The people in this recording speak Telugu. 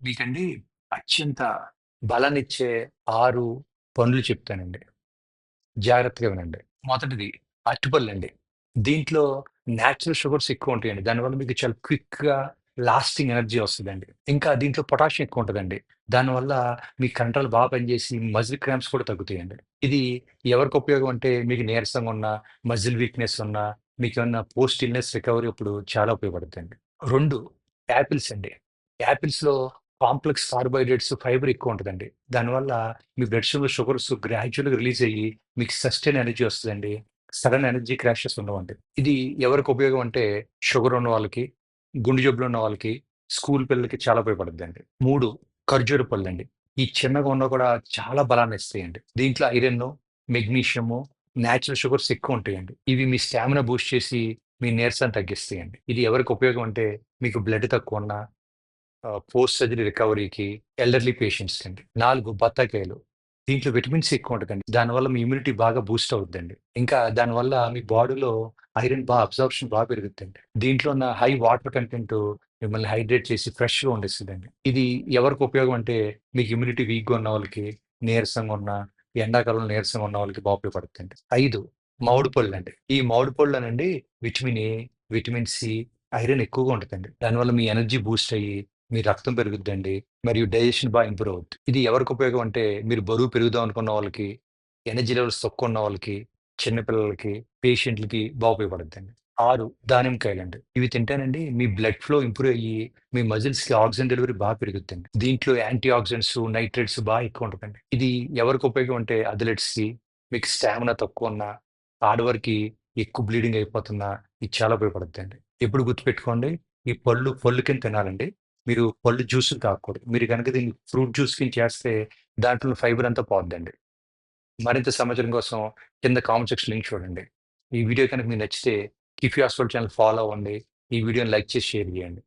మీకండి అత్యంత బలాన్నిచ్చే ఆరు పనులు చెప్తానండి. జాగ్రత్తగా వినండి. మొదటిది అరటిపళ్ళండి. దీంట్లో నేచురల్ షుగర్స్ ఎక్కువుంటాయండి. దానివల్ల మీకు చాలా క్విక్‌గా లాస్టింగ్ ఎనర్జీ వస్తుందండి ఇంకా దీంట్లో పొటాషియం ఎక్కువ ఉంటుందండి దానివల్ల మీ కండరాలు బాగా పనిచేసి మజిల్ క్రామ్స్ కూడా తగ్గుతాయండి. ఇది ఎవరికి ఉపయోగం అంటే మీకు నీరసంగా ఉన్నా, మజిల్ వీక్‌నెస్ ఉన్నా, మీకేమన్నా పోస్ట్ ఇల్‌నెస్ రికవరీ అప్పుడు చాలా ఉపయోగపడుద్దండి. 2 యాపిల్స్ అండి. యాపిల్స్‌లో కాంప్లెక్స్ కార్బోహైడ్రేట్స్, ఫైబర్ ఎక్కువ ఉంటుందండి. దానివల్ల మీ బ్లడ్ షుగర్ షుగర్స్ గ్రాడ్యువల్గా రిలీజ్ అయ్యి మీకు సస్టైన్ ఎనర్జీ వస్తుందండి. సడన్ ఎనర్జీ క్రాషెస్ ఉండవండి. ఇది ఎవరికి ఉపయోగం అంటే షుగర్ ఉన్న వాళ్ళకి, గుండె జబ్బులు ఉన్న వాళ్ళకి, స్కూల్ పిల్లలకి చాలా ఉపయోగపడుతుందండి. మూడు ఖర్జూర పళ్ళు అండి ఈ చిన్నగా ఉన్నా కూడా చాలా బలాన్ని ఇస్తాయండి. దీంట్లో ఐరన్ మెగ్నీషియము, నేచురల్ షుగర్స్ ఎక్కువ ఉంటాయండి. ఇవి మీ స్టామినా బూస్ట్ చేసి మీ నీరసాన్ని తగ్గిస్తాయండి. ఇది ఎవరికి ఉపయోగం అంటే మీకు బ్లడ్ తక్కువ ఉన్నా పోస్ట్ సర్జరీ రికవరీకి, ఎల్డర్లీ పేషెంట్స్‌కండి. 4 బత్తాకాయలు. దీంట్లో విటమిన్స్ ఎక్కువ ఉంటుందండి దానివల్ల మీ ఇమ్యూనిటీ బాగా బూస్ట్ అవుద్దండి. ఇంకా దానివల్ల మీ బాడీలో ఐరన్ బాగా అబ్సార్ప్షన్ బాగా పెరుగుతుందండి దీంట్లో ఉన్న హై వాటర్ కంటెంట్ మిమ్మల్ని హైడ్రేట్ చేసి ఫ్రెష్‌గా ఉండేస్తుందండి ఇది ఎవరికి ఉపయోగం అంటే మీకు ఇమ్యూనిటీ వీక్‌గా ఉన్న వాళ్ళకి, నీరసంగా ఉన్న, ఎండాకాలంలో నీరసంగా ఉన్న వాళ్ళకి బాగా ఉపయోగపడుతుంది ఐదు మామిడి అండి ఈ మామిడి పళ్ళోనండి vitamin A, vitamin C, iron ఎక్కువగా ఉంటుందండి దానివల్ల మీ ఎనర్జీ బూస్ట్ అయ్యి, మీ రక్తం పెరుగుద్దండి. మరియు డైజెషన్ బాగా ఇంప్రూవ్ అవుద్ది. ఇది ఎవరికి ఉపయోగం అంటే మీరు బరువు పెరుగుదాం అనుకున్న వాళ్ళకి, ఎనర్జీ లెవెల్స్ తక్కువ ఉన్న వాళ్ళకి, చిన్నపిల్లలకి పేషెంట్‌లకి బాగా ఉపయోగపడుద్దండి. 6 దానిమ్మకాయలండి. ఇవి తింటానండి మీ బ్లడ్ ఫ్లో ఇంప్రూవ్ అయ్యి, మీ మజిల్స్‌కి ఆక్సిజన్ డెలివరీ బాగా పెరుగుద్దండి. దీంట్లో యాంటీ ఆక్సిడెంట్స్, నైట్రేట్స్ బాగా ఎక్కువ ఉంటుందండి ఇది ఎవరికి ఉపయోగం అంటే అథ్లెట్స్‌కి, మీకు స్టామినా తక్కువున్నా, ఆడవారికి ఎక్కువ బ్లీడింగ్ అయిపోతున్నా, ఇది చాలా ఉపయోగపడుద్దండి. ఎప్పుడు గుర్తుపెట్టుకోండి ఈ పళ్ళు పళ్ళు కింద తినాలండి. మీరు పళ్ళు జ్యూస్ తాగకూడదు. మీరు కనుక దీన్ని ఫ్రూట్ జ్యూస్ కింద చేస్తే దాంట్లో ఫైబర్ అంతా పోద్దండి. మరింత సమాచారం కోసం కింద కామెంట్ సెక్షన్ లింక్ చూడండి. ఈ వీడియో కనుక మీకు నచ్చితే కిఫీ హాస్పిటల్ ఛానల్ ఫాలో అవ్వండి. ఈ వీడియోని లైక్ చేసి షేర్ చేయండి.